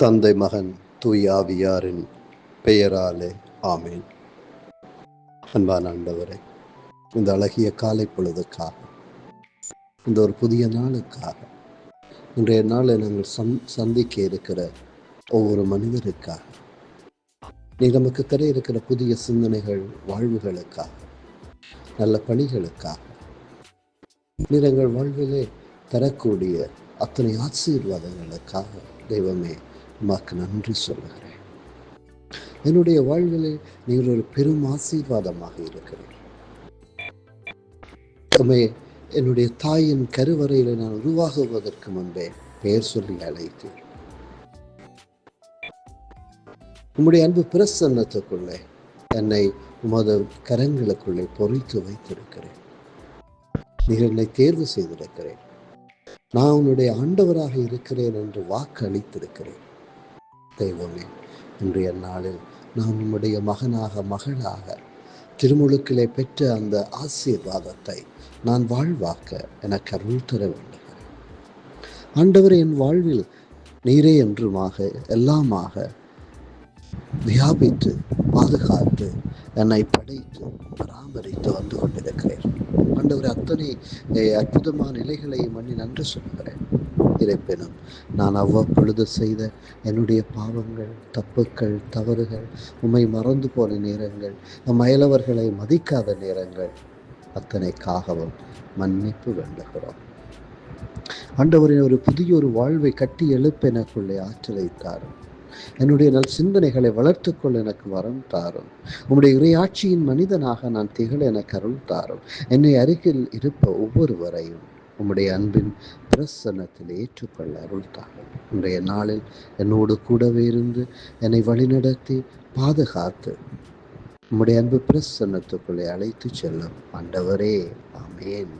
தந்தை மகன் தூயாவியாரின் பெயராலே ஆமேன். அன்பான ஆண்டவரே இந்த அழகிய காலை பொழுதுக்காக இந்த ஒரு புதிய நாளுக்காக இன்றைய நாளை நாங்கள் சந் சந்திக்க இருக்கிற ஒவ்வொரு மனிதருக்காக நீ நமக்கு தர இருக்கிற புதிய சிந்தனைகள் வாழ்வுகளுக்காக நல்ல பணிகளுக்காக நீ எங்கள் வாழ்விலே தரக்கூடிய அத்தனை ஆசீர்வாதங்களுக்காக தெய்வமே உமக்கு நன்றி சொல்லுகிறேன். என்னுடைய வாழ்விலே நீங்கள் ஒரு பெரும் ஆசீர்வாதமாக இருக்கிறேன் என்னுடைய தாயின் கருவறையில் நான் உருவாகுவதற்கு முன்பே பெயர் சொல்லி அழைத்தீர் உம்முடைய அன்பு பிரசன்னத்துக்குள்ளே என்னை உமது கரங்களுக்குள்ளே பொறித்து வைத்திருக்கிறேன். நீங்கள் என்னை தேர்வு செய்திருக்கிறேன். நான் உன்னுடைய ஆண்டவராக இருக்கிறேன் என்று வாக்கு அளித்திருக்கிறேன் தெய்வமே இன்றைய நாளில் நான் நம்முடைய மகனாக மகளாக திருமுழுக்கிலே பெற்ற அந்த ஆசீர்வாதத்தை நான் வாழ்வாக்க எனக்கு அருள் தர வேண்டுகிறேன். ஆண்டவர் என் வாழ்வில் நீரே என்றுமாக எல்லாமாக வியாபித்து பாதுகாத்து என்னை படைத்து பராமரித்து வந்து கொண்டிருக்கிறேன். ஆண்டவர் அத்தனை அற்புதமான நிலைகளை மண்ணி நன்றி சொல்கிறேன் இருப்பினும் நான் அவ்வப்பொழுது செய்த என்னுடைய பாவங்கள் தப்புக்கள் தவறுகள் உம்மை மறந்து போன நேரங்கள் நம் அயலவர்களை மதிக்காத நேரங்கள் அத்தனைக்காகவும் மன்னிப்பு வேண்டுகிறோம். ஆண்டவரின் ஒரு புதிய ஒரு வாழ்வை கட்டி எழுப்ப எனக்குள்ளே ஆற்றலை தாரும் என்னுடைய நல் சிந்தனைகளை வளர்த்துக்கொள்ள எனக்கு வரம் தாரும். உம்முடைய இறையாட்சியின் மனிதனாக நான் திகழ எனக்கு அருள் தாரும். என்னை அருகில் இருப்ப ஒவ்வொருவரையும் உம்முடைய அன்பின் பிரசன்னத்தில் ஏற்றுக்கொள்ள அருள்தாங்கள் இன்றைய நாளில் என்னோடு கூடவே இருந்து என்னை வழிநடத்தி பாதுகாத்து உம்முடைய அன்பு பிரசன்னத்துக்குள்ளே அழைத்து செல்லும் ஆண்டவரே. ஆமேன்.